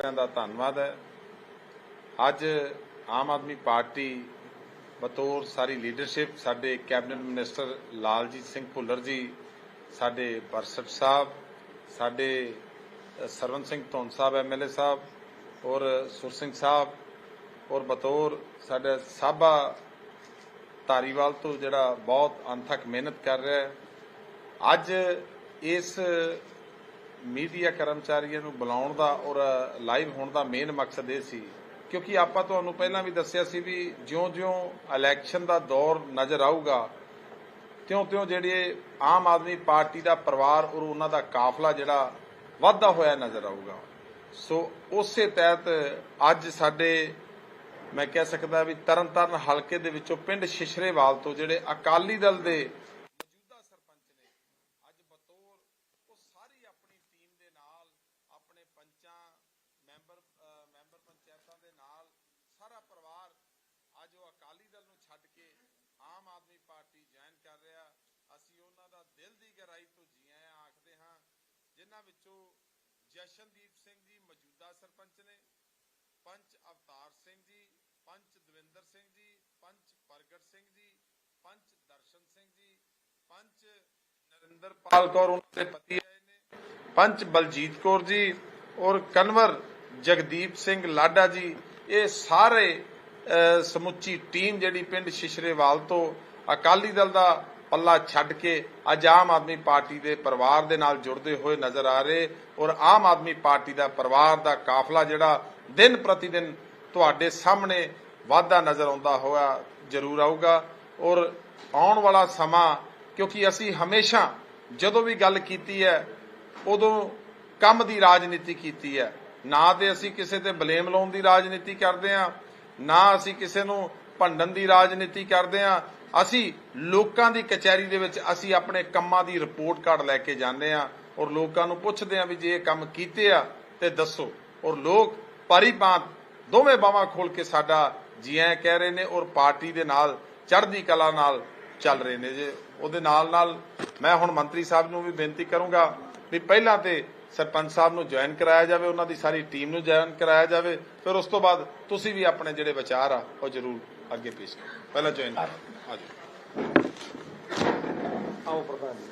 ਸਾਰਿਆਂ ਦਾ ਧੰਨਵਾਦ ਹੈ। ਅੱਜ ਆਮ ਆਦਮੀ ਪਾਰਟੀ ਬਤੌਰ ਸਾਰੀ ਲੀਡਰਸ਼ਿਪ ਸਾਡੇ ਕੈਬਨਿਟ ਮਿਨਿਸਟਰ ਲਾਲਜੀਤ ਸਿੰਘ ਭੁੱਲਰ ਜੀ ਸਾਡੇ ਬਰਸਟ ਸਾਹਿਬ ਸਾਡੇ ਅ, ਸਰਵਨ ਸਿੰਘ ਧੌਣ ਸਾਹਿਬ ਐਮਐਲਏ ਸਾਹਿਬ ਔਰ ਸੁਰ ਸਿੰਘ ਸਾਹਿਬ ਔਰ ਬਤੌਰ ਸਾਡੇ ਸਾਬਾ ਧਾਰੀਵਾਲ ਤੋਂ ਜਿਹੜਾ ਬਹੁਤ ਅਣਥੱਕ ਮਿਹਨਤ ਕਰ ਰਿਹਾ ਹੈ। ਅੱਜ ਇਸ ਮੀਡੀਆ ਕਰਮਚਾਰੀਆਂ ਨੂੰ ਬੁਲਾਉਣ ਦਾ ਔਰ ਲਾਈਵ ਹੋਣ ਦਾ ਮੇਨ ਮਕਸਦ ਇਹ ਸੀ। ਕਿਉਂਕਿ ਆਪਾਂ ਤੁਹਾਨੂੰ ਪਹਿਲਾਂ ਵੀ ਦੱਸਿਆ ਸੀ ਵੀ ਜਿਉਂ-ਜਿਉਂ ਇਲੈਕਸ਼ਨ ਦਾ ਦੌਰ ਨਜ਼ਰ ਆਊਗਾ, ਤਿਉਂ-ਤਿਉਂ ਜਿਹੜੇ ਆਮ ਆਦਮੀ ਪਾਰਟੀ ਦਾ ਪਰਿਵਾਰ ਔਰ ਉਹਨਾਂ ਦਾ ਕਾਫਲਾ ਜਿਹੜਾ ਵਾਧਾ ਹੋਇਆ ਨਜ਼ਰ ਆਊਗਾ। ਸੋ ਉਸੇ ਤਹਿਤ ਅੱਜ ਸਾਡੇ, ਮੈਂ ਕਹਿ ਸਕਦਾ ਵੀ ਤਰਨਤਾਰਨ ਹਲਕੇ ਦੇ ਵਿੱਚੋਂ ਪਿੰਡ ਸ਼ਿਸ਼ਰੇਵਾਲ ਤੋਂ ਜਿਹੜੇ ਅਕਾਲੀ ਦਲ ਦੇ ਮੌਜੂਦਾ ਸਰਪੰਚ ਨੇ ਅੱਜ ਬਤੌਰ ਉਹ ਸਾਰੀ ਆਪਣੀ ਟੀਮ ਦੇ ਨਾਲ ਆਪਣੇ ਪੰਚਾਂ ਮੈਂਬਰ ਅਹ ਮੈਂਬਰ ਪੰਚਾਇਤਾਂ ਦੇ ਨਾਲ ਸਾਰਾ ਪਰਿਵਾਰ ਅੱਜ ਉਹ ਅਕਾਲੀ ਦਲ ਨੂੰ ਛੱਡ ਕੇ ਆਮ ਆਦਮੀ ਪਾਰਟੀ ਜੁਆਇਨ ਕਰ ਰਿਹਾ ਅਸੀਂ ਉਹਨਾਂ ਦਾ ਦਿਲ ਦੀ ਗਹਿਰਾਈ ਤੋਂ ਜੀ ਆਇਆਂ ਆਖਦੇ ਹਾਂ ਜਿਨ੍ਹਾਂ ਵਿੱਚੋਂ ਜਸ਼ਨਦੀਪ ਸਿੰਘ ਜੀ ਮੌਜੂਦਾ ਸਰਪੰਚ ਨੇ ਪੰਚ ਅਵਤਾਰ ਸਿੰਘ ਜੀ ਪੰਚ ਦਵਿੰਦਰ ਸਿੰਘ ਜੀ ਪੰਚ ਪ੍ਰਗਟ ਸਿੰਘ ਜੀ ਪੰਚ ਦਰਸ਼ਨ ਸਿੰਘ ਜੀ ਪੰਚ ਨਰਿੰਦਰਪਾਲ ਕੌਰ ਉਹਨਾਂ ਦੇ ਪਤੀ ਆਏ ਨੇ ਪੰਚ ਬਲਜੀਤ ਕੌਰ ਜੀ ਔਰ ਕਨਵਰ ਜਗਦੀਪ ਸਿੰਘ ਲਾਡਾ ਜੀ ਇਹ ਸਾਰੇ ਸਮੁੱਚੀ ਟੀਮ ਜਿਹੜੀ ਪਿੰਡ ਸ਼ਿਸ਼ਰੇਵਾਲ ਤੋਂ ਅਕਾਲੀ ਦਲ ਦਾ ਪੱਲਾ ਛੱਡ ਕੇ ਅੱਜ ਆਮ ਆਦਮੀ ਪਾਰਟੀ ਦੇ ਪਰਿਵਾਰ ਦੇ ਨਾਲ ਜੁੜਦੇ ਹੋਏ ਨਜ਼ਰ ਆ ਰਹੇ ਔਰ ਆਮ ਆਦਮੀ ਪਾਰਟੀ ਦਾ ਪਰਿਵਾਰ ਦਾ ਕਾਫਲਾ ਜਿਹੜਾ ਦਿਨ ਪ੍ਰਤੀ ਦਿਨ ਤੁਹਾਡੇ ਸਾਹਮਣੇ ਵਾਧਾ ਨਜ਼ਰ ਆਉਂਦਾ ਹੋਇਆ ਜ਼ਰੂਰ ਆਊਗਾ ਔਰ ਆਉਣ ਵਾਲਾ ਸਮਾਂ, ਕਿਉਂਕਿ ਅਸੀਂ ਹਮੇਸ਼ਾ ਜਦੋਂ ਵੀ ਗੱਲ ਕੀਤੀ ਹੈ, ਉਦੋਂ ਕੰਮ ਦੀ ਰਾਜਨੀਤੀ ਕੀਤੀ ਹੈ। ਨਾ ਤੇ ਅਸੀਂ ਕਿਸੇ ਤੇ ਬਲੇਮ ਲਾਉਣ ਦੀ ਰਾਜਨੀਤੀ ਕਰਦੇ ਹਾਂ, ਨਾ ਅਸੀਂ ਕਿਸੇ ਨੂੰ ਭੰਡਣ ਦੀ ਰਾਜਨੀਤੀ ਕਰਦੇ ਹਾਂ ਅਸੀਂ ਲੋਕਾਂ ਦੀ ਕਚਹਿਰੀ ਦੇ ਵਿੱਚ ਅਸੀਂ ਆਪਣੇ ਕੰਮਾਂ ਦੀ ਰਿਪੋਰਟ ਕਾਰਡ ਲੈ ਕੇ ਜਾਂਦੇ ਹਾਂ ਔਰ ਲੋਕਾਂ ਨੂੰ ਪੁੱਛਦੇ ਹਾਂ ਵੀ ਜੇ ਇਹ ਕੰਮ ਕੀਤੇ ਆ ਤੇ ਦੱਸੋ। ਔਰ ਲੋਕ ਭਾਰੀ ਬਾਤ ਦੋਵੇਂ ਬਾਹਾਂ ਖੋਲ ਕੇ ਸਾਡਾ ਜੀ ਐਂ ਕਹਿ ਰਹੇ ਨੇ ਔਰ ਪਾਰਟੀ ਦੇ ਨਾਲ, ਚੜ੍ਹਦੀ ਕਲਾ ਨਾਲ ਚੱਲ ਰਹੇ ਨੇ। ਜੇ ਉਹਦੇ ਨਾਲ ਨਾਲ ਮੈਂ ਹੁਣ ਮੰਤਰੀ ਸਾਹਿਬ ਨੂੰ ਵੀ ਬੇਨਤੀ ਕਰੂੰਗਾ ਵੀ ਪਹਿਲਾਂ ਤੇ ਸਰਪੰਚ ਸਾਹਿਬ ਨੂੰ ਜੁਆਇਨ ਕਰਾਇਆ ਜਾਵੇ, ਉਹਨਾਂ ਦੀ ਸਾਰੀ ਟੀਮ ਨੂੰ ਜੁਆਇਨ ਕਰਾਇਆ ਜਾਵੇ, ਫਿਰ ਉਸ ਤੋਂ ਬਾਅਦ ਤੁਸੀਂ ਵੀ ਆਪਣੇ ਜਿਹੜੇ ਵਿਚਾਰ ਆ, ਉਹ ਜ਼ਰੂਰ ਅੱਗੇ ਪੇਸ਼ ਕਰੋ। ਪਹਿਲਾਂ ਜੁਆਇਨ ਕਰੋ। ਆਜੋ ਆਓ ਪ੍ਰਧਾਨ ਜੀ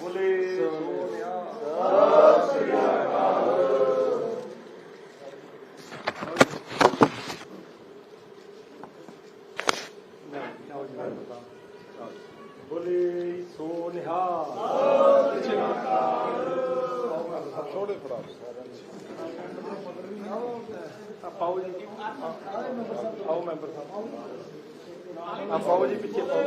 ਬੋਲੇ। ਸੋਨਿਆ ਬੋਲੇ ਪਾਓ ਜੀ ਆਓ ਮੈਂਬਰ ਸਾਹਿਬ ਆ ਪਾਓ ਜੀ ਪਿੱਛੇ ਪਾਓ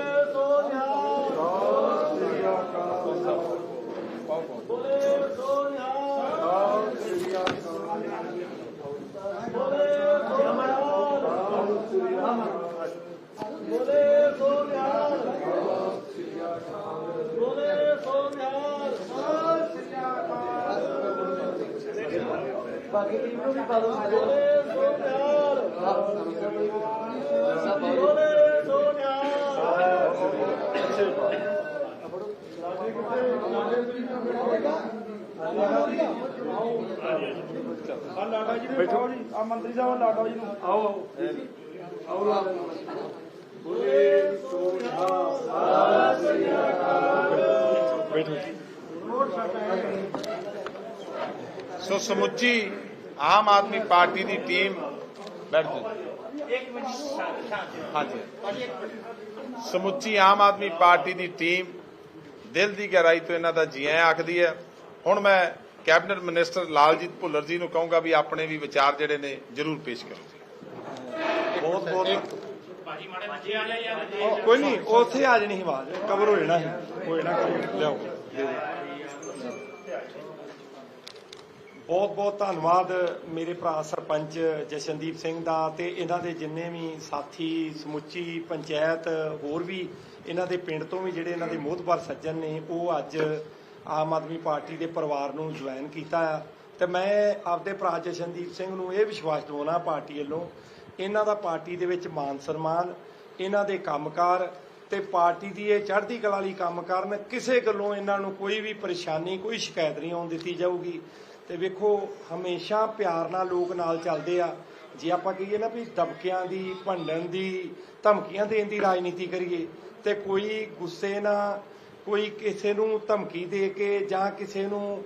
ਬਾਕੀ ਟੀਮ ਨੂੰ ਵੀ ਪਾ ਦੋ ਬੋਲੇ ਆ ਲਾਡਾ ਜੀ ਬੈਠੋ ਜੀ ਆ ਮੰਤਰੀ ਸਾਹਿਬ ਲਾਡਾ ਜੀ ਨੂੰ ਆਓ ਆਓ ਆਓ ਬੋਲੇ ਸੋਨਿਹਾ ਬੈਠੋ ਸੋ ਸਮੁੱਚੀ ਆਮ ਆਦਮੀ ਪਾਰਟੀ ਦੀ ਟੀਮ ਬੈਠ ਜਾਓ ਹਾਂਜੀ ਸਮੁੱਚੀ ਆਮ ਆਦਮੀ ਪਾਰਟੀ ਦੀ ਟੀਮ ਦਿਲ ਦੀ ਗਹਿਰਾਈ ਤੋਂ ਇਹਨਾਂ ਦਾ ਜੀ ਆਇਆਂ ਆਖਦੀ ਹੈ। ਹੁਣ ਮੈਂ ਕੈਬਨਿਟ ਮਿਨਿਸਟਰ ਲਾਲਜੀਤ ਭੁੱਲਰ ਜੀ ਨੂੰ ਕਹੂੰਗਾ ਵੀ ਆਪਣੇ ਵੀ ਵਿਚਾਰ ਜਿਹੜੇ ਨੇ ਜ਼ਰੂਰ ਪੇਸ਼ ਕਰੋ। ਬਹੁਤ ਬਹੁਤ। ਉਹ ਕੋਈ ਨਹੀਂ ਉੱਥੇ ਆ ਜਣੀ ਆਵਾਜ਼। ਕਵਰ ਹੋ ਜਾਣਾ ਸੀ। ਹੋ ਜਾਣਾ ਕਵਰ ਲਿਆਓ। ਬਹੁਤ ਬਹੁਤ ਧੰਨਵਾਦ ਮੇਰੇ ਭਰਾ ਸਰਪੰਚ ਜਸ਼ਨਦੀਪ ਸਿੰਘ ਦਾ ਤੇ ਇਹਨਾਂ ਦੇ ਜਿੰਨੇ ਵੀ ਸਾਥੀ, ਸਮੁੱਚੀ ਪੰਚਾਇਤ, ਹੋਰ ਵੀ ਇਹਨਾਂ ਦੇ ਪਿੰਡ ਤੋਂ ਵੀ ਜਿਹੜੇ ਇਹਨਾਂ ਦੇ ਮੋਹਤਬਰ ਸੱਜਣ ਨੇ, ਉਹ ਅੱਜ ਆਮ ਆਦਮੀ ਪਾਰਟੀ ਦੇ ਪਰਿਵਾਰ ਨੂੰ ਜੁਆਇਨ ਕੀਤਾ ਆ। ਤੇ ਮੈਂ ਆਪਦੇ ਭਰਾ ਜਸ਼ਨਦੀਪ ਸਿੰਘ ਨੂੰ ਇਹ ਵਿਸ਼ਵਾਸ ਦਿਵਾਉਣਾ ਪਾਰਟੀ ਵੱਲੋਂ, ਇਹਨਾਂ ਦਾ ਪਾਰਟੀ ਦੇ ਵਿੱਚ ਮਾਨ ਸਨਮਾਨ, ਇਹਨਾਂ ਦੇ ਕੰਮਕਾਰ ਤੇ ਪਾਰਟੀ ਦੀ ਇਹ ਚੜ੍ਹਦੀ ਕਲਾ ਲਈ ਕੰਮ ਕਰਨ ਕਿਸੇ ਗੱਲੋਂ ਇਹਨਾਂ ਨੂੰ ਕੋਈ ਵੀ ਪਰੇਸ਼ਾਨੀ, ਕੋਈ ਸ਼ਿਕਾਇਤ ਨਹੀਂ ਆਉਣ ਦਿੱਤੀ ਜਾਊਗੀ। ਤੇ ਵੇਖੋ, ਹਮੇਸ਼ਾ ਪਿਆਰ ਨਾਲ ਲੋਕ ਨਾਲ ਚੱਲਦੇ ਆ। ਜੇ ਆਪਾਂ ਕਹੀਏ ਨਾ ਵੀ ਦਬਕਿਆਂ ਦੀ, ਭੰਡਣ ਦੀ, ਧਮਕੀਆਂ ਦੇਣ ਦੀ ਰਾਜਨੀਤੀ ਕਰੀਏ, ਤੇ ਕੋਈ ਗੁੱਸੇ ਨਾਲ, ਕੋਈ ਕਿਸੇ ਨੂੰ ਧਮਕੀ ਦੇ ਕੇ ਜਾਂ ਕਿਸੇ ਨੂੰ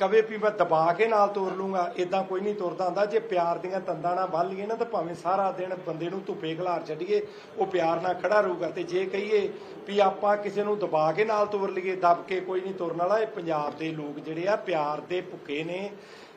ਕਵੇ ਵੀ ਮੈਂ ਦਬਾ ਕੇ ਨਾਲ ਤੋਰ ਲੂੰਗਾ ਇਦਾਂ ਕੋਈ ਨਹੀਂ ਤੁਰਦਾ ਹੁੰਦਾ। ਜੇ ਪਿਆਰ ਦੀਆਂ ਤੰਦਾਂ ਨਾਲ ਬੰਨ ਲਈਏ ਨਾ, ਤਾਂ ਭਾਵੇਂ ਸਾਰਾ ਦਿਨ ਬੰਦੇ ਨੂੰ ਧੁੱਪੇ ਘਲਾਰ ਛੱਡੀਏ, ਉਹ ਪਿਆਰ ਨਾਲ ਖੜਾ ਰਹੂਗਾ। ਤੇ ਜੇ ਕਹੀਏ ਵੀ ਆਪਾਂ ਕਿਸੇ ਨੂੰ ਦਬਾ ਕੇ ਨਾਲ ਤੋਰ ਲਈਏ, ਦਬ ਕੇ ਕੋਈ ਨਹੀਂ ਤੁਰਨ ਵਾਲਾ, ਇਹ ਪੰਜਾਬ ਦੇ ਲੋਕ ਜਿਹੜੇ ਆ, ਪਿਆਰ ਦੇ ਭੁੱਖੇ ਨੇ।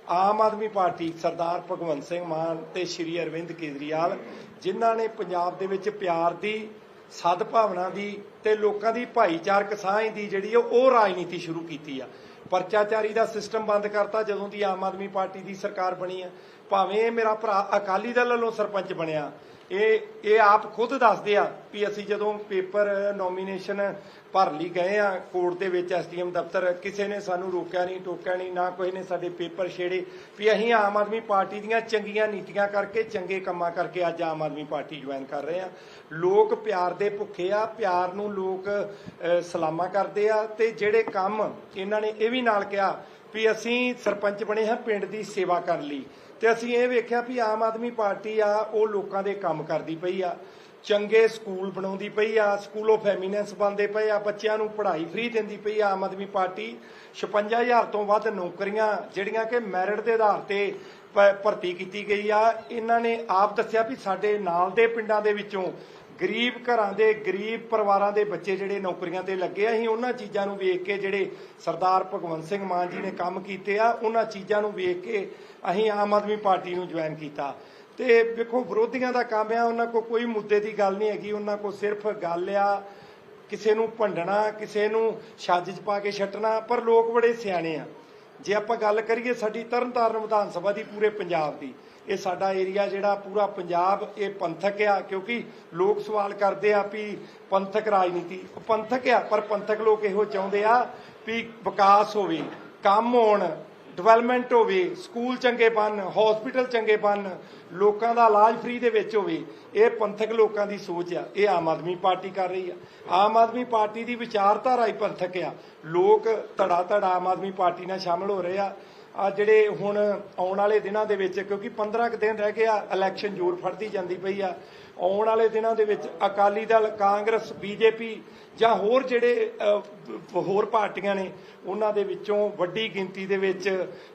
ਆਮ ਆਦਮੀ ਪਾਰਟੀ ਸਰਦਾਰ ਭਗਵੰਤ ਸਿੰਘ ਮਾਨ ਤੇ ਸ਼੍ਰੀ ਅਰਵਿੰਦ ਕੇਜਰੀਵਾਲ, ਜਿਨ੍ਹਾਂ ਨੇ ਪੰਜਾਬ ਦੇ ਵਿੱਚ ਪਿਆਰ ਦੀ ਸਦਭਾਵਨਾ ਦੀ ਤੇ ਲੋਕਾਂ ਦੀ ਭਾਈਚਾਰਕ ਸਾਂਝ ਦੀ ਜਿਹੜੀ ਆ, ਉਹ ਰਾਜਨੀਤੀ ਸ਼ੁਰੂ ਕੀਤੀ ਆ। ਪਰਚਾਚਾਰੀ ਦਾ ਸਿਸਟਮ ਬੰਦ ਕਰਤਾ ਜਦੋਂ ਦੀ ਆਮ ਆਦਮੀ ਪਾਰਟੀ ਦੀ ਸਰਕਾਰ ਬਣੀ ਹੈ। ਭਾਵੇਂ ਇਹ ਮੇਰਾ ਭਰਾ ਅਕਾਲੀ ਦਲ ਵੱਲੋਂ ਸਰਪੰਚ ਬਣਿਆ, ਇਹ ਇਹ ਆਪ ਖੁਦ ਦੱਸਦੇ ਆ ਵੀ ਅਸੀਂ ਜਦੋਂ ਪੇਪਰ ਨੋਮੀਨੇਸ਼ਨ ਭਰ ਲਈ ਗਏ ਆ ਕੋਰਟ ਦੇ ਵਿੱਚ ਐਸਡੀਐਮ ਦਫ਼ਤਰ, ਕਿਸੇ ਨੇ ਸਾਨੂੰ ਰੋਕਿਆ ਨਹੀਂ, ਟੋਕਿਆ ਨਹੀਂ, ਨਾ ਕੋਈ ਨੇ ਸਾਡੇ ਪੇਪਰ ਛੇੜੇ, ਵੀ ਅਸੀਂ ਆਮ ਆਦਮੀ ਪਾਰਟੀ ਦੀਆਂ ਚੰਗੀਆਂ ਨੀਤੀਆਂ ਕਰਕੇ, ਚੰਗੇ ਕੰਮਾਂ ਕਰਕੇ ਅੱਜ ਆਮ ਆਦਮੀ ਪਾਰਟੀ ਜੁਆਇਨ ਕਰ ਰਹੇ ਆ। ਲੋਕ ਪਿਆਰ ਦੇ ਭੁੱਖੇ ਆ, ਪਿਆਰ ਨੂੰ ਲੋਕ ਸਲਾਮਾ ਕਰਦੇ ਆ ਤੇ ਜਿਹੜੇ ਕੰਮ ਇਹਨਾਂ ਨੇ ਇਹ ਵੀ ਨਾਲ ਕਿਹਾ ਵੀ ਅਸੀਂ ਸਰਪੰਚ ਬਣੇ ਹਾਂ, ਪਿੰਡ ਦੀ ਸੇਵਾ ਕਰਨ ਲਈ। ਤੇ ਅਸੀਂ ਇਹ ਵੇਖਿਆ ਵੀ ਆਮ ਆਦਮੀ ਪਾਰਟੀ ਆ, ਉਹ ਲੋਕਾਂ ਦੇ ਕੰਮ ਕਰਦੀ ਪਈ ਆ। ਚੰਗੇ ਸਕੂਲ ਬਣਾਉਂਦੀ ਪਈ ਆ ਸਕੂਲੋਂ ਫੈਮਿਨੈਂਸ ਬਣਦੇ ਪਏ ਆ, ਬੱਚਿਆਂ ਨੂੰ ਪੜ੍ਹਾਈ ਫ੍ਰੀ ਦਿੰਦੀ ਪਈ ਆ ਆਮ ਆਦਮੀ ਪਾਰਟੀ। 56000 ਤੋਂ ਵੱਧ ਨੌਕਰੀਆਂ ਜਿਹੜੀਆਂ ਕਿ ਮੈਰਿਟ ਦੇ ਆਧਾਰ ਤੇ ਭਰਤੀ ਕੀਤੀ ਗਈ ਆ। ਇਹਨਾਂ ਨੇ ਆਪ ਦੱਸਿਆ ਵੀ ਸਾਡੇ ਨਾਲ ਦੇ ਪਿੰਡਾਂ ਦੇ ਵਿੱਚੋਂ ਗਰੀਬ ਘਰਾਂ ਦੇ, ਗਰੀਬ ਪਰਿਵਾਰਾਂ ਦੇ ਬੱਚੇ ਜਿਹੜੇ ਨੌਕਰੀਆਂ ਤੇ ਲੱਗੇ ਆ, ਅਸੀਂ ਉਹਨਾਂ ਚੀਜ਼ਾਂ ਨੂੰ ਵੇਖ ਕੇ ਜਿਹੜੇ ਸਰਦਾਰ ਭਗਵੰਤ ਸਿੰਘ ਮਾਨ ਜੀ ਨੇ ਕੰਮ ਕੀਤੇ ਆ, ਉਹਨਾਂ ਚੀਜ਼ਾਂ ਨੂੰ ਵੇਖ ਕੇ ਅਸੀਂ ਆਮ ਆਦਮੀ ਪਾਰਟੀ ਨੂੰ ਜੁਆਇਨ ਕੀਤਾ। ਤੇ ਵੇਖੋ, ਵਿਰੋਧੀਆਂ ਦਾ ਕੰਮ ਆ, ਉਹਨਾਂ ਕੋ ਕੋਈ ਮੁੱਦੇ ਦੀ ਗੱਲ ਨਹੀਂ ਹੈਗੀ, ਉਹਨਾਂ ਕੋ ਸਿਰਫ ਗੱਲ ਆ, ਕਿਸੇ ਨੂੰ ਭੰਡਣਾ, ਕਿਸੇ ਨੂੰ ਛੱਜ 'ਚ ਪਾ ਕੇ ਛੱਟਣਾ, ਪਰ ਲੋਕ ਬੜੇ ਸਿਆਣੇ ਆ। ਜੇ ਆਪਾਂ ਗੱਲ ਕਰੀਏ ਸਾਡੀ ਤਰਨਤਾਰਨ ਵਿਧਾਨ ਸਭਾ ਦੀ, ਪੂਰੇ ਪੰਜਾਬ ਦੀ ਇਹ ਸਾਡਾ ਏਰੀਆ ਜਿਹੜਾ ਪੂਰਾ ਪੰਜਾਬ ਇਹ ਪੰਥਕ ਆ, ਕਿਉਂਕਿ ਲੋਕ ਸਵਾਲ ਕਰਦੇ ਆ ਵੀ ਪੰਥਕ ਰਾਜਨੀਤੀ, ਪੰਥਕ ਆ, ਪਰ ਪੰਥਕ ਲੋਕ ਇਹੋ ਚਾਹੁੰਦੇ ਆ ਵੀ ਵਿਕਾਸ ਹੋਵੇ, ਕੰਮ ਹੋਣ ਡਿਵੈਲਪਮੈਂਟ ਹੋਵੇ ਸਕੂਲ ਚੰਗੇ ਬਣ ਹਸਪੀਟਲ ਚੰਗੇ ਬਣ, ਲੋਕਾਂ ਦਾ ਇਲਾਜ ਫ੍ਰੀ ਦੇ ਵਿੱਚ ਹੋਵੇ, ਇਹ ਪੰਥਕ ਲੋਕਾਂ ਦੀ ਸੋਚ ਆ, ਇਹ ਆਮ ਆਦਮੀ ਪਾਰਟੀ ਕਰ ਰਹੀ ਆ। ਆਮ ਆਦਮੀ ਪਾਰਟੀ ਦੀ ਵਿਚਾਰਧਾਰਾ ਹੀ ਪੰਥਕ ਆ। ਲੋਕ ਧੜਾ ਧੜਾ ਆਮ ਆਦਮੀ ਪਾਰਟੀ ਨਾਲ ਸ਼ਾਮਲ ਹੋ ਰਹੇ ਆ। ਆ ਜਿਹੜੇ ਹੁਣ ਆਉਣ ਵਾਲੇ ਦਿਨਾਂ ਦੇ ਵਿੱਚ, ਕਿਉਂਕਿ 15 ਕੁ ਦਿਨ ਰਹਿ ਗਏ ਆ ਇਲੈਕਸ਼ਨ ਜ਼ੋਰ ਫੜਦੀ ਜਾਂਦੀ ਪਈ ਆ। ਆਉਣ ਵਾਲੇ ਦਿਨਾਂ ਦੇ ਵਿੱਚ ਅਕਾਲੀ ਦਲ, ਕਾਂਗਰਸ, ਬੀਜੇਪੀ ਜਾਂ ਹੋਰ ਜਿਹੜੇ ਹੋਰ ਪਾਰਟੀਆਂ ਨੇ, ਉਹਨਾਂ ਦੇ ਵਿੱਚੋਂ ਵੱਡੀ ਗਿਣਤੀ ਦੇ ਵਿੱਚ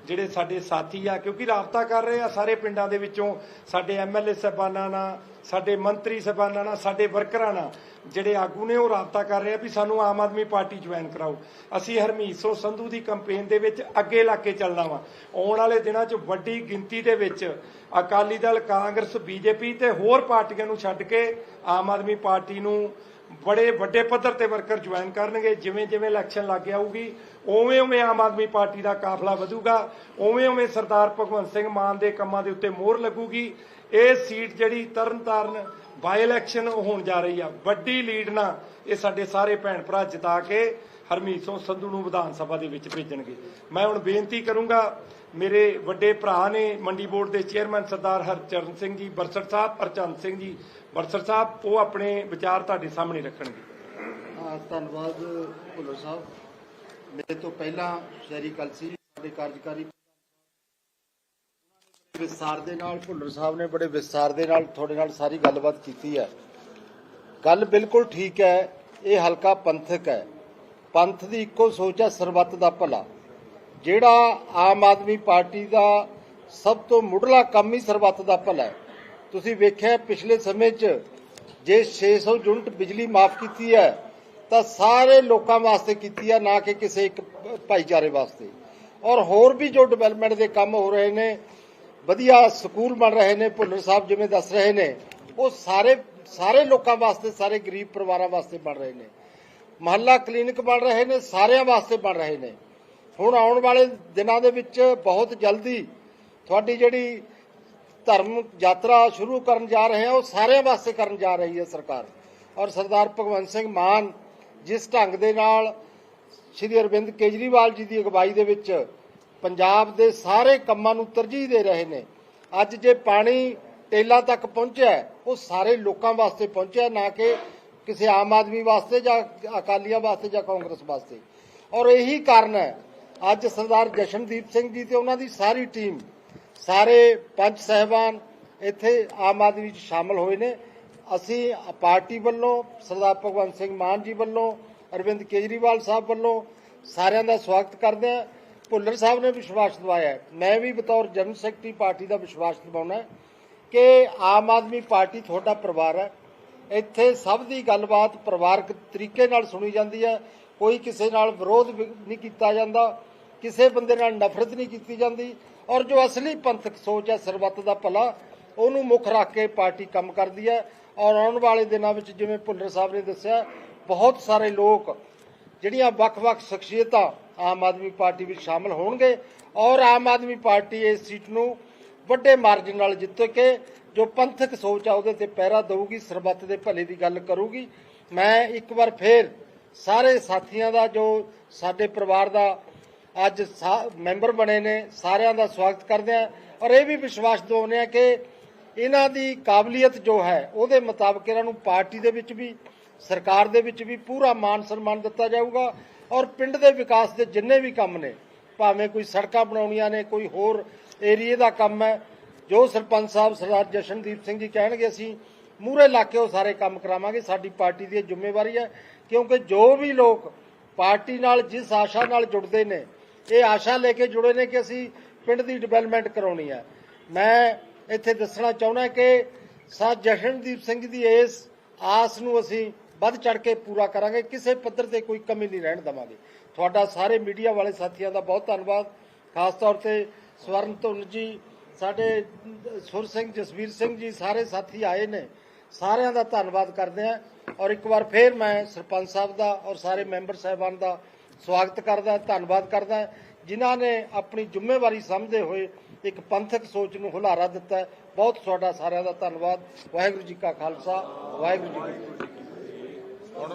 ਜਿਹੜੇ ਸਾਡੇ ਸਾਥੀ ਆ, ਕਿਉਂਕਿ ਰਾਬਤਾ ਕਰ ਰਹੇ ਆ ਸਾਰੇ ਪਿੰਡਾਂ ਦੇ ਵਿੱਚੋਂ, ਸਾਡੇ ਐਮਐਲਏ ਸਾਹਿਬਾਨਾਂ ਨਾਲ ਸਾਡੇ ਮੰਤਰੀ ਸਾਹਿਬਾਨਾਂ ਨਾਲ, ਸਾਡੇ ਵਰਕਰਾਂ ਨਾਲ, ਜਿਹੜੇ ਆਗੂ ਨੇ ਉਹ ਰਾਬਤਾ ਕਰ ਰਹੇ ਆ ਵੀ ਸਾਨੂੰ ਆਮ ਆਦਮੀ ਪਾਰਟੀ ਜੁਆਇਨ ਕਰਾਓ। ਅਸੀਂ ਹਰਮੀਤ ਸੋ ਸੰਧੂ ਦੀ ਕੈਂਪੇਨ ਦੇ ਵਿੱਚ ਅੱਗੇ ਲਾ ਕੇ ਚੱਲਣਾ ਵਾ। ਆਉਣ ਵਾਲੇ ਦਿਨਾਂ 'ਚ ਵੱਡੀ ਗਿਣਤੀ ਦੇ ਵਿੱਚ ਅਕਾਲੀ ਦਲ, ਕਾਂਗਰਸ, ਬੀਜੇਪੀ ਤੇ ਹੋਰ ਪਾਰਟੀਆਂ ਨੂੰ ਛੱਡ ਕੇ ਆਮ ਆਦਮੀ ਪਾਰਟੀ ਨੂੰ ਬੜੇ ਵੱਡੇ ਪੱਧਰ ਤੇ ਵਰਕਰ ਜੁਆਇਨ ਕਰਨਗੇ। ਜਿਵੇਂ ਜਿਵੇਂ ਇਲੈਕਸ਼ਨ ਲੱਗ ਆਊਗੀ, ਉਵੇਂ ਉਵੇਂ ਆਮ ਆਦਮੀ ਪਾਰਟੀ ਦਾ ਕਾਫਲਾ ਵਧੂਗਾ। ਉਵੇਂ ਉਵੇਂ ਸਰਦਾਰ ਭਗਵੰਤ ਸਿੰਘ ਮਾਨ ਦੇ ਕੰਮਾਂ ਦੇ ਉੱਤੇ ਮੋਹਰ ਲੱਗੂਗੀ। ਇਹ ਸੀਟ ਜਿਹੜੀ ਤਰਨਤਾਰਨ ਬਾਈ ਇਲੈਕਸ਼ਨ ਹੋਣ ਜਾ ਰਹੀ ਆ। ਵੱਡੀ ਲੀਡ ਨਾਲ ਇਹ ਸਾਡੇ ਸਾਰੇ ਭੈਣ ਭਰਾ ਜਿਤਾ ਕੇ ਹਰਮੀਤ ਸਿੰਘ ਸੰਧੂ ਨੂੰ ਵਿਧਾਨ ਸਭਾ ਦੇ ਵਿੱਚ ਭੇਜਣਗੇ। ਮੈਂ ਹੁਣ ਬੇਨਤੀ ਕਰੂੰਗਾ, ਮੇਰੇ ਵੱਡੇ ਭਰਾ ਨੇ ਮੰਡੀ ਬੋਰਡ ਦੇ ਚੇਅਰਮੈਨ ਸਰਦਾਰ ਹਰਚਰਨ ਸਿੰਘ ਜੀ ਬਰਸਰ ਸਾਹਿਬ, ਹਰਚੰਦ ਸਿੰਘ ਜੀ ਬਰਸਰ ਸਾਹਿਬ, ਉਹ ਆਪਣੇ ਵਿਚਾਰ ਤੁਹਾਡੇ ਸਾਹਮਣੇ ਰੱਖਣਗੇ। ਧੰਨਵਾਦ ਭੁੱਲਰ ਸਾਹਿਬ। ਮੇਰੇ ਤੋਂ ਪਹਿਲਾਂ ਸ਼ਹਿਰੀ ਕਲਸੀ ਸਾਡੇ ਕਾਰਜਕਾਰੀ ਵਿਸਥਾਰ ਦੇ ਨਾਲ, ਭੁੱਲਰ ਸਾਹਿਬ ਨੇ ਬੜੇ ਵਿਸਥਾਰ ਦੇ ਨਾਲ ਤੁਹਾਡੇ ਨਾਲ ਸਾਰੀ ਗੱਲਬਾਤ ਕੀਤੀ ਹੈ। ਗੱਲ ਬਿਲਕੁਲ ਠੀਕ ਹੈ, ਇਹ ਹਲਕਾ ਪੰਥਕ ਹੈ। ਪੰਥ ਦੀ ਇੱਕੋ ਸੋਚ ਹੈ, ਸਰਬੱਤ ਦਾ ਭਲਾ। ਜਿਹੜਾ ਆਮ ਆਦਮੀ ਪਾਰਟੀ ਦਾ ਸਭ ਤੋਂ ਮੁੱਢਲਾ ਕੰਮ ਹੀ ਸਰਬੱਤ ਦਾ ਭਲਾ ਹੈ। ਤੁਸੀਂ ਵੇਖਿਆ ਪਿਛਲੇ ਸਮੇਂ 'ਚ ਜੇ 600 ਯੂਨਿਟ ਬਿਜਲੀ ਮਾਫ ਕੀਤੀ ਹੈ, ਤਾਂ ਸਾਰੇ ਲੋਕਾਂ ਵਾਸਤੇ ਕੀਤੀ ਹੈ, ਨਾ ਕਿ ਕਿਸੇ ਇੱਕ ਭਾਈਚਾਰੇ ਵਾਸਤੇ। ਔਰ ਹੋਰ ਵੀ ਜੋ ਡਿਵੈਲਪਮੈਂਟ ਦੇ ਕੰਮ ਹੋ ਰਹੇ ਨੇ ਵਧੀਆ ਸਕੂਲ ਬਣ ਰਹੇ ਨੇ, ਭੁੱਲਰ ਸਾਹਿਬ ਜਿਵੇਂ ਦੱਸ ਰਹੇ ਨੇ, ਉਹ ਸਾਰੇ ਸਾਰੇ ਲੋਕਾਂ ਵਾਸਤੇ, ਸਾਰੇ ਗਰੀਬ ਪਰਿਵਾਰਾਂ ਵਾਸਤੇ ਬਣ ਰਹੇ ਨੇ। ਮਹੱਲਾ ਕਲੀਨਿਕ ਬਣ ਰਹੇ ਨੇ, ਸਾਰਿਆਂ ਵਾਸਤੇ ਬਣ ਰਹੇ ਨੇ। ਹੁਣ ਆਉਣ ਵਾਲੇ ਦਿਨਾਂ ਦੇ ਵਿੱਚ ਬਹੁਤ ਜਲਦੀ ਤੁਹਾਡੀ ਜਿਹੜੀ ਧਰਮ ਯਾਤਰਾ ਸ਼ੁਰੂ ਕਰਨ ਜਾ ਰਹੇ ਆ, ਉਹ ਸਾਰਿਆਂ ਵਾਸਤੇ ਕਰਨ ਜਾ ਰਹੀ ਹੈ ਸਰਕਾਰ। ਔਰ ਸਰਦਾਰ ਭਗਵੰਤ ਸਿੰਘ ਮਾਨ ਜਿਸ ਢੰਗ ਦੇ ਨਾਲ ਸ਼੍ਰੀ ਅਰਵਿੰਦ ਕੇਜਰੀਵਾਲ ਜੀ ਦੀ ਅਗਵਾਈ ਦੇ ਵਿੱਚ ਪੰਜਾਬ ਦੇ ਸਾਰੇ ਕੰਮਾਂ ਨੂੰ ਤਰਜੀਹ ਦੇ ਰਹੇ ਨੇ। ਅੱਜ ਜੇ ਪਾਣੀ ਟੇਲਾ ਤੱਕ ਪਹੁੰਚਿਆ ਉਹ ਸਾਰੇ ਲੋਕਾਂ ਵਾਸਤੇ ਪਹੁੰਚਿਆ, ਨਾ ਕਿ ਕਿਸੇ ਆਮ ਆਦਮੀ ਵਾਸਤੇ ਜਾਂ ਅਕਾਲੀਆਂ ਵਾਸਤੇ ਜਾਂ ਕਾਂਗਰਸ ਵਾਸਤੇ। ਔਰ ਇਹੀ ਕਾਰਨ ਹੈ, ਅੱਜ ਸਰਦਾਰ ਜਸ਼ਨਦੀਪ ਸਿੰਘ ਜੀ ਤੇ ਉਹਨਾਂ ਦੀ ਸਾਰੀ ਟੀਮ, ਸਾਰੇ ਪੰਚ ਸਹਿਬਾਨ ਇੱਥੇ ਆਮ ਆਦਮੀ ਚ ਸ਼ਾਮਲ ਹੋਏ ਨੇ। ਅਸੀਂ ਪਾਰਟੀ ਵੱਲੋਂ, ਸਰਦਾਰ ਭਗਵੰਤ ਸਿੰਘ ਮਾਨ ਜੀ ਵੱਲੋਂ, ਅਰਵਿੰਦ ਕੇਜਰੀਵਾਲ ਸਾਹਿਬ ਵੱਲੋਂ ਸਾਰਿਆਂ ਦਾ ਸਵਾਗਤ ਕਰਦੇ ਹਾਂ। ਭੁੱਲਰ ਸਾਹਿਬ ਨੇ ਵਿਸ਼ਵਾਸ ਦਿਵਾਇਆ ਮੈਂ ਵੀ ਬਤੌਰ ਜਨ ਸੈਕਟਰੀ ਪਾਰਟੀ ਦਾ ਵਿਸ਼ਵਾਸ ਦਿਵਾਉਣਾ ਕਿ ਆਮ ਆਦਮੀ ਪਾਰਟੀ ਤੁਹਾਡਾ ਪਰਿਵਾਰ ਹੈ। ਇੱਥੇ ਸਭ ਦੀ ਗੱਲਬਾਤ ਪਰਿਵਾਰਕ ਤਰੀਕੇ ਨਾਲ ਸੁਣੀ ਜਾਂਦੀ ਹੈ। ਕੋਈ ਕਿਸੇ ਨਾਲ ਵਿਰੋਧ ਨਹੀਂ ਕੀਤਾ ਜਾਂਦਾ। ਕਿਸੇ ਬੰਦੇ ਨਾਲ ਨਫ਼ਰਤ ਨਹੀਂ ਕੀਤੀ ਜਾਂਦੀ। ਔਰ ਜੋ ਅਸਲੀ ਪੰਥਕ ਸੋਚ ਹੈ, ਸਰਬੱਤ ਦਾ ਭਲਾ, ਉਹਨੂੰ ਮੁੱਖ ਰੱਖ ਕੇ ਪਾਰਟੀ ਕੰਮ ਕਰਦੀ ਹੈ। ਔਰ ਆਉਣ ਵਾਲੇ ਦਿਨਾਂ ਵਿੱਚ ਜਿਵੇਂ ਭੁੱਲਰ ਸਾਹਿਬ ਨੇ ਦੱਸਿਆ, ਬਹੁਤ ਸਾਰੇ ਲੋਕ ਜਿਹੜੀਆਂ ਵੱਖ-ਵੱਖ ਸ਼ਖਸੀਅਤਾਂ ਆਮ ਆਦਮੀ ਪਾਰਟੀ ਵਿੱਚ ਸ਼ਾਮਲ ਹੋਣਗੇ ਔਰ ਆਮ ਆਦਮੀ ਪਾਰਟੀ ਇਸ ਸੀਟ ਨੂੰ ਵੱਡੇ ਮਾਰਜਨ ਨਾਲ ਜਿੱਤ ਕੇ ਜੋ ਪੰਥਕ ਸੋਚ ਆ ਉਹਦੇ ਤੇ ਪਹਿਰਾ ਦੇਊਗੀ, ਸਰਬੱਤ ਦੇ ਭਲੇ ਦੀ ਗੱਲ ਕਰੂਗੀ। ਮੈਂ ਇੱਕ ਵਾਰ ਫੇਰ ਸਾਰੇ ਸਾਥੀਆਂ ਦਾ, ਜੋ ਸਾਡੇ ਪਰਿਵਾਰ ਦਾ ਅੱਜ ਮੈਂਬਰ ਬਣੇ ਨੇ, ਸਾਰਿਆਂ ਦਾ ਸਵਾਗਤ ਕਰਦੇ ਹਾਂ ਔਰ ਇਹ ਵੀ ਵਿਸ਼ਵਾਸ ਦਿਵਾਉਂਦੇ ਹਾਂ ਕਿ ਇਹਨਾਂ ਦੀ ਕਾਬਲੀਅਤ ਜੋ ਹੈ, ਉਹਦੇ ਮੁਤਾਬਕ ਇਹਨਾਂ ਨੂੰ ਪਾਰਟੀ ਦੇ ਵਿੱਚ ਵੀ, ਸਰਕਾਰ ਦੇ ਵਿੱਚ ਵੀ ਪੂਰਾ ਮਾਨ ਸਨਮਾਨ ਦਿੱਤਾ ਜਾਊਗਾ। ਔਰ ਪਿੰਡ ਦੇ ਵਿਕਾਸ ਦੇ ਜਿੰਨੇ ਵੀ ਕੰਮ ਨੇ, ਭਾਵੇਂ ਕੋਈ ਸੜਕਾਂ ਬਣਾਉਣੀਆਂ ਨੇ, ਕੋਈ ਹੋਰ ਏਰੀਏ ਦਾ ਕੰਮ ਹੈ, ਜੋ ਸਰਪੰਚ ਸਾਹਿਬ ਸਰਦਾਰ ਜਸ਼ਨਦੀਪ ਸਿੰਘ ਜੀ ਕਹਿਣਗੇ, ਅਸੀਂ ਮੂਰੇ ਲਾ ਕੇ ਉਹ ਸਾਰੇ ਕੰਮ ਕਰਾਵਾਂਗੇ, ਸਾਡੀ ਪਾਰਟੀ ਦੀ ਇਹ ਜ਼ਿੰਮੇਵਾਰੀ ਹੈ, ਕਿਉਂਕਿ ਜੋ ਵੀ ਲੋਕ ਪਾਰਟੀ ਨਾਲ, ਜਿਸ ਆਸ਼ਾ ਨਾਲ ਜੁੜਦੇ ਨੇ, ਇਹ ਆਸ਼ਾ ਲੈ ਕੇ ਜੁੜੇ ਨੇ ਕਿ ਅਸੀਂ ਪਿੰਡ ਦੀ ਡਿਵੈਲਪਮੈਂਟ ਕਰਾਉਣੀ ਹੈ। ਮੈਂ ਇੱਥੇ ਦੱਸਣਾ ਚਾਹੁੰਦਾ ਕਿ ਸਾ ਜਸ਼ਨਦੀਪ ਸਿੰਘ ਦੀ ਇਸ ਆਸ ਨੂੰ ਅਸੀਂ ਵੱਧ ਚੜ ਕੇ ਪੂਰਾ ਕਰਾਂਗੇ। ਕਿਸੇ ਪੱਧਰ ਤੇ ਕੋਈ ਕਮੀ ਨਹੀਂ ਰਹਿਣ ਦਵਾਂਗੇ। ਤੁਹਾਡਾ ਸਾਰੇ ਮੀਡੀਆ ਵਾਲੇ ਸਾਥੀਆਂ ਦਾ ਬਹੁਤ ਧੰਨਵਾਦ। ਖਾਸ ਤੌਰ ਤੇ ਸਵਰਨ ਧੁੰਨ ਜੀ, ਸਾਡੇ ਸੁਰ ਸਿੰਘ, ਜਸਵੀਰ ਸਿੰਘ ਜੀ, ਸਾਰੇ ਸਾਥੀ ਆਏ ਨੇ। ਸਾਰਿਆਂ ਦਾ ਧੰਨਵਾਦ ਕਰਦੇ ਹਾਂ। ਔਰ ਇੱਕ ਵਾਰ ਫੇਰ ਮੈਂ ਸਰਪੰਚ ਸਾਹਿਬ ਦਾ ਔਰ ਸਾਰੇ ਮੈਂਬਰ ਸਾਹਿਬਾਨ ਦਾ ਸਵਾਗਤ ਕਰਦਾ, ਧੰਨਵਾਦ ਕਰਦਾ। ਜਿਨ੍ਹਾਂ ਨੇ ਆਪਣੀ ਜ਼ਿੰਮੇਵਾਰੀ ਸਮਝਦੇ ਹੋਏ ਇੱਕ ਪੰਥਕ ਸੋਚ ਨੂੰ ਹੁਲਾਰਾ ਦਿੱਤਾ ਬਹੁਤ ਤੁਹਾਡਾ ਸਾਰਿਆਂ ਦਾ ਧੰਨਵਾਦ। ਵਾਹਿਗੁਰੂ ਜੀ ਕਾ ਖਾਲਸਾ, ਵਾਹਿਗੁਰੂ ਜੀ ਕੀ ਫਤਿਹ। ਹੁਣ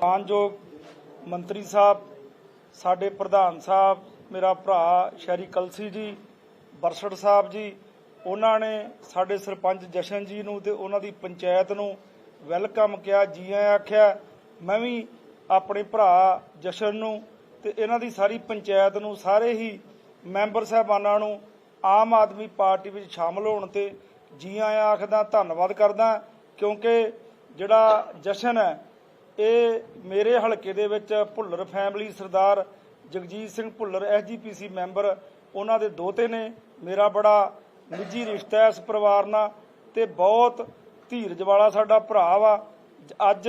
ਮਾਨਯੋਗ ਮੰਤਰੀ ਸਾਹਿਬ, ਸਾਡੇ ਪ੍ਰਧਾਨ ਸਾਹਿਬ, ਮੇਰਾ ਭਰਾ ਸ਼ਹਿਰੀ ਕਲਸੀ ਜੀ, ਬਰਸੜ ਸਾਹਿਬ ਜੀ ਉਹਨਾਂ ਨੇ ਸਾਡੇ ਸਰਪੰਚ ਜਸ਼ਨ ਜੀ ਨੂੰ ਤੇ ਉਹਨਾਂ ਦੀ ਪੰਚਾਇਤ ਨੂੰ ਵੈਲਕਮ ਕਿਹਾ ਜੀ ਆਇਆਂ ਆਖਿਆ, ਮੈਂ ਵੀ ਆਪਣੇ ਭਰਾ ਜਸ਼ਨ ਨੂੰ ਤੇ ਇਹਨਾਂ ਦੀ ਸਾਰੀ ਪੰਚਾਇਤ ਨੂੰ, ਸਾਰੇ ਹੀ ਮੈਂਬਰ ਸਾਹਿਬਾਨਾਂ ਨੂੰ ਆਮ ਆਦਮੀ ਪਾਰਟੀ ਵਿੱਚ ਸ਼ਾਮਲ ਹੋਣ ਤੇ ਜੀ ਆਇਆਂ ਆਖਦਾ, ਧੰਨਵਾਦ ਕਰਦਾ, ਕਿਉਂਕਿ ਜਿਹੜਾ ਜਸ਼ਨ ਹੈ, ਇਹ ਮੇਰੇ ਹਲਕੇ ਦੇ ਵਿੱਚ Bhullar family Sardar Jagjit Singh Bhullar SGPC member, ਉਹਨਾਂ ਦੇ ਦੋਤੇ ਨੇ, ਮੇਰਾ ਬੜਾ ਨਿੱਜੀ ਰਿਸ਼ਤਾ ਹੈ ਇਸ ਪਰਿਵਾਰ ਨਾਲ ਤੇ ਬਹੁਤ ਧੀਰਜ ਵਾਲਾ ਸਾਡਾ ਭਰਾ ਵਾ। ਅੱਜ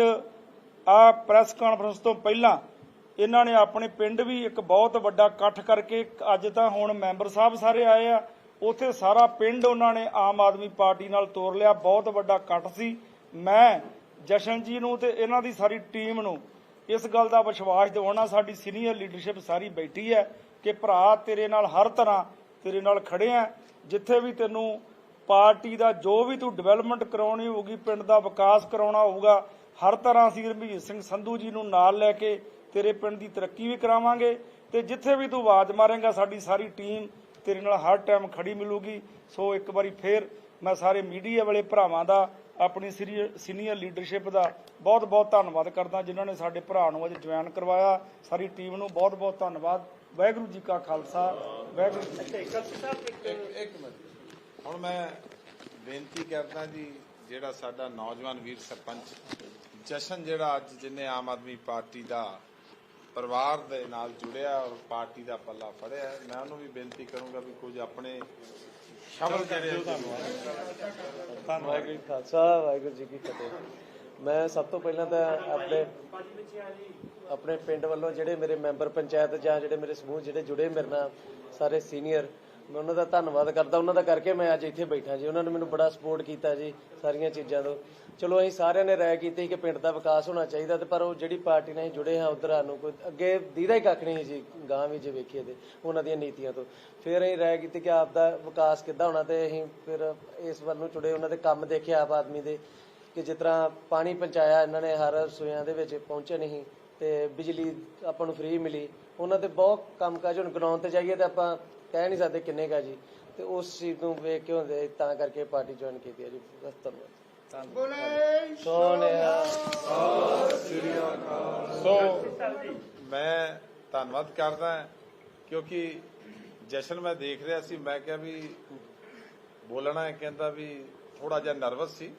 ਆ ਪ੍ਰੈਸ ਕਾਨਫਰੰਸ ਤੋਂ ਪਹਿਲਾਂ ਇਹਨਾਂ ਨੇ ਆਪਣੇ ਪਿੰਡ ਵੀ ਇੱਕ ਬਹੁਤ ਵੱਡਾ ਇਕੱਠ ਕਰਕੇ ਅੱਜ ਤਾਂ ਹੁਣ ਮੈਂਬਰ ਸਾਹਿਬ ਸਾਰੇ ਆਏ ਆ। ਉਥੇ ਸਾਰਾ ਪਿੰਡ ਉਹਨਾਂ ਨੇ ਆਮ ਆਦਮੀ ਪਾਰਟੀ ਨਾਲ ਤੋਰ ਲਿਆ। ਬਹੁਤ ਵੱਡਾ ਇਕੱਠ ਸੀ। ਮੈਂ, ਜਸ਼ਨ ਜੀ ਨੂੰ ਤੇ ਇਹਨਾਂ ਦੀ ਸਾਰੀ ਟੀਮ ਨੂੰ ਇਸ ਗੱਲ ਦਾ ਵਿਸ਼ਵਾਸ ਦਿਵਾਉਣਾ, ਸਾਡੀ ਸੀਨੀਅਰ ਲੀਡਰਸ਼ਿਪ ਸਾਰੀ ਬੈਠੀ ਹੈ ਕਿ ਭਰਾ ਤੇਰੇ ਨਾਲ ਹਰ ਤਰ੍ਹਾਂ ਤੇਰੇ ਨਾਲ ਖੜੇ ਆ। ਜਿੱਥੇ ਵੀ ਤੈਨੂੰ ਪਾਰਟੀ ਦਾ ਜੋ ਵੀ ਤੂੰ ਡਿਵੈਲਪਮੈਂਟ ਕਰਾਉਣੀ ਹੋਊਗੀ, ਪਿੰਡ ਦਾ ਵਿਕਾਸ ਕਰਾਉਣਾ ਹੋਊਗਾ, ਹਰ ਤਰ੍ਹਾਂ ਅਸੀਂ ਰਣਬੀਰ ਸਿੰਘ ਸੰਧੂ ਜੀ ਨੂੰ ਨਾਲ ਲੈ ਕੇ ਤੇਰੇ ਪਿੰਡ ਦੀ ਤਰੱਕੀ ਵੀ ਕਰਾਵਾਂਗੇ ਤੇ ਜਿੱਥੇ ਵੀ ਤੂੰ ਆਵਾਜ਼ ਮਾਰੇਗਾ, ਸਾਡੀ ਸਾਰੀ ਟੀਮ ਤੇਰੇ ਨਾਲ ਹਰ ਟਾਈਮ ਖੜੀ ਮਿਲੂਗੀ। ਸੋ ਇੱਕ ਵਾਰੀ ਫੇਰ ਮੈਂ ਸਾਰੇ ਮੀਡੀਆ ਵਾਲੇ ਭਰਾਵਾਂ ਦਾ, ਆਪਣੀ ਸੀਨੀਅਰ ਲੀਡਰਸ਼ਿਪ ਦਾ ਬਹੁਤ ਬਹੁਤ ਧੰਨਵਾਦ ਕਰਦਾ, ਜਿਨ੍ਹਾਂ ਨੇ ਸਾਡੇ ਭਰਾ ਨੂੰ ਅੱਜ ਜੁਆਇਨ ਕਰਵਾਇਆ। ਸਾਰੀ ਟੀਮ ਨੂੰ ਬਹੁਤ ਬਹੁਤ ਧੰਨਵਾਦ। ਵਾਹਿਗੁਰੂ ਜੀ ਕਾ ਖਾਲਸਾ ਵਾਹਿਗੁਰੂ ਜੀ ਕੀ ਫਤਿਹ। ਇੱਕ ਇੱਕ ਮਿੰਟ। ਹੁਣ ਮੈਂ ਬੇਨਤੀ ਕਰਦਾ ਜੀ ਜਿਹੜਾ ਸਾਡਾ ਨੌਜਵਾਨ ਵੀਰ ਸਰਪੰਚ ਜਸ਼ਨ ਜਿਹੜਾ ਅੱਜ ਜਿਹਨੇ ਆਮ ਆਦਮੀ ਪਾਰਟੀ ਦਾ ਪਰਿਵਾਰ ਦੇ ਨਾਲ ਜੁੜਿਆ ਔਰ ਪਾਰਟੀ ਦਾ ਪੱਲਾ ਫੜਿਆ ਮੈਂ ਉਹਨੂੰ ਵੀ ਬੇਨਤੀ ਕਰੂੰਗਾ ਵੀ ਕੁਝ ਆਪਣੇ ਸ਼ਬਦ ਜਿਹੜੇ ਵਾਹਿਗੁਰੂ ਜੀ ਕਾ ਖਾਲਸਾ ਵਾਹਿਗੁਰੂ ਜੀ ਕੀ ਫਤਿਹ। ਮੈਂ ਸਭ ਤੋਂ ਪਹਿਲਾਂ ਤਾਂ ਆਪਣੇ ਆਪਣੇ ਪਿੰਡ ਵੱਲੋਂ ਜਿਹੜੇ ਮੇਰੇ ਮੈਂਬਰ ਪੰਚਾਇਤ ਜਾਂ ਜਿਹੜੇ ਮੇਰੇ ਸਮੂਹ ਜਿਹੜੇ ਜੁੜੇ ਮੇਰੇ ਨਾਲ, ਸਾਰੇ ਸੀਨੀਅਰ, ਮੈਂ ਉਹਨਾਂ ਦਾ ਧੰਨਵਾਦ ਕਰਦਾ। ਉਹਨਾਂ ਦਾ ਕਰਕੇ ਮੈਂ ਅੱਜ ਇੱਥੇ ਬੈਠਾ ਜੀ। ਉਹਨਾਂ ਨੇ ਮੈਨੂੰ ਬੜਾ ਸਪੋਰਟ ਕੀਤਾ ਜੀ ਸਾਰੀਆਂ ਚੀਜ਼ਾਂ ਤੋਂ। ਚਲੋ, ਅਸੀਂ ਸਾਰਿਆਂ ਨੇ ਰਾਏ ਕੀਤੀ ਕਿ ਪਿੰਡ ਦਾ ਵਿਕਾਸ ਹੋਣਾ ਚਾਹੀਦਾ ਤੇ ਪਰ ਉਹ ਜਿਹੜੀ ਪਾਰਟੀ ਨਾਲ ਜੁੜੇ ਹਾਂ ਉਧਰ ਨੂੰ, ਕੋਈ ਅੱਗੇ ਦੀਦਾ ਹੀ ਕੱਖ ਨਹੀਂ ਜੀ ਗਾਂ ਵੀ ਜੇ ਵੇਖੀਏ ਤੇ ਉਹਨਾਂ ਦੀਆਂ ਨੀਤੀਆਂ ਤੋਂ। ਫਿਰ ਅਸੀਂ ਰਾਏ ਕੀਤੀ ਕਿ ਆਪ ਦਾ ਵਿਕਾਸ ਕਿੱਦਾਂ ਹੋਣਾ ਤੇ ਅਸੀਂ ਫਿਰ ਇਸ ਵੱਲ ਨੂੰ ਜੁੜੇ, ਉਹਨਾਂ ਦੇ ਕੰਮ ਦੇਖੇ ਆਪ ਆਦਮੀ ਦੇ ਕਿ ਜਿਸ ਤਰ੍ਹਾਂ ਪਾਣੀ ਪਹੁੰਚਾਇਆ ਇਹਨਾਂ ਨੇ, ਹਰ ਰਸੋਈਆਂ ਦੇ ਵਿੱਚ ਪਹੁੰਚੇ ਨਹੀਂ। ਤੇ ਬਿਜਲੀ ਆਪਾਂ ਨੂੰ ਫ੍ਰੀ ਮਿਲੀ। ਉਹਨਾਂ ਤੇ ਬਹੁਤ ਕੰਮ ਕਾਜ ਹੁਣ ਗਰਾਊਂਡ ਤੇ ਜਾਈਏ ਤੇ ਆਪਾਂ ਕਹਿ ਨਹੀਂ ਸਕਦੇ ਕਿੰਨੇ ਕਾ ਜੀ। ਤੇ ਉਸ ਚੀਜ਼ ਨੂੰ ਵੇਖ ਕੇ ਹੁੰਦੇ ਤਾਂ ਕਰਕੇ ਪਾਰਟੀ ਜੁਆਇਨ ਕੀਤੀ ਹੈ ਜੀ। ਬਸ ਧੰਨਵਾਦ। ਸੋਨਿਆ ਸੋ ਮੈਂ ਧੰਨਵਾਦ ਕਰਦਾ ਕਿਉਂਕਿ ਜਸ਼ਨ ਮੈਂ ਦੇਖ ਰਿਹਾ ਸੀ ਮੈਂ ਕਿਹਾ ਵੀ ਬੋਲਣਾ ਹੈ ਕਹਿੰਦਾ ਵੀ ਥੋੜਾ ਜਿਹਾ ਨਰਵਸ ਸੀ।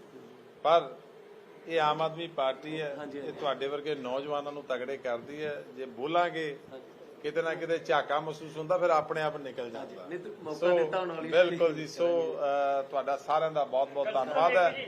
ਪਰ ਇਹ ਆਮ ਆਦਮੀ ਪਾਰਟੀ ਹੈ ਇਹ ਤੁਹਾਡੇ ਵਰਗੇ ਨੌਜਵਾਨਾਂ ਨੂੰ ਤਗੜੇ ਕਰਦੀ ਹੈ। ਜੇ ਬੋਲਾਂਗੇ ਕਿਤੇ ਨਾ ਕਿਤੇ ਝਾਕਾ ਮਹਿਸੂਸ ਹੁੰਦਾ ਫਿਰ ਆਪਣੇ ਆਪ ਨਿਕਲ ਜਾਂਦਾ। ਨਹੀਂ ਤੇ ਮੌਕਾ ਸੋ ਬਿਲਕੁਲ ਜੀ। ਸੋ ਤੁਹਾਡਾ ਸਾਰਿਆਂ ਦਾ ਬਹੁਤ ਬਹੁਤ ਧੰਨਵਾਦ ਹੈ।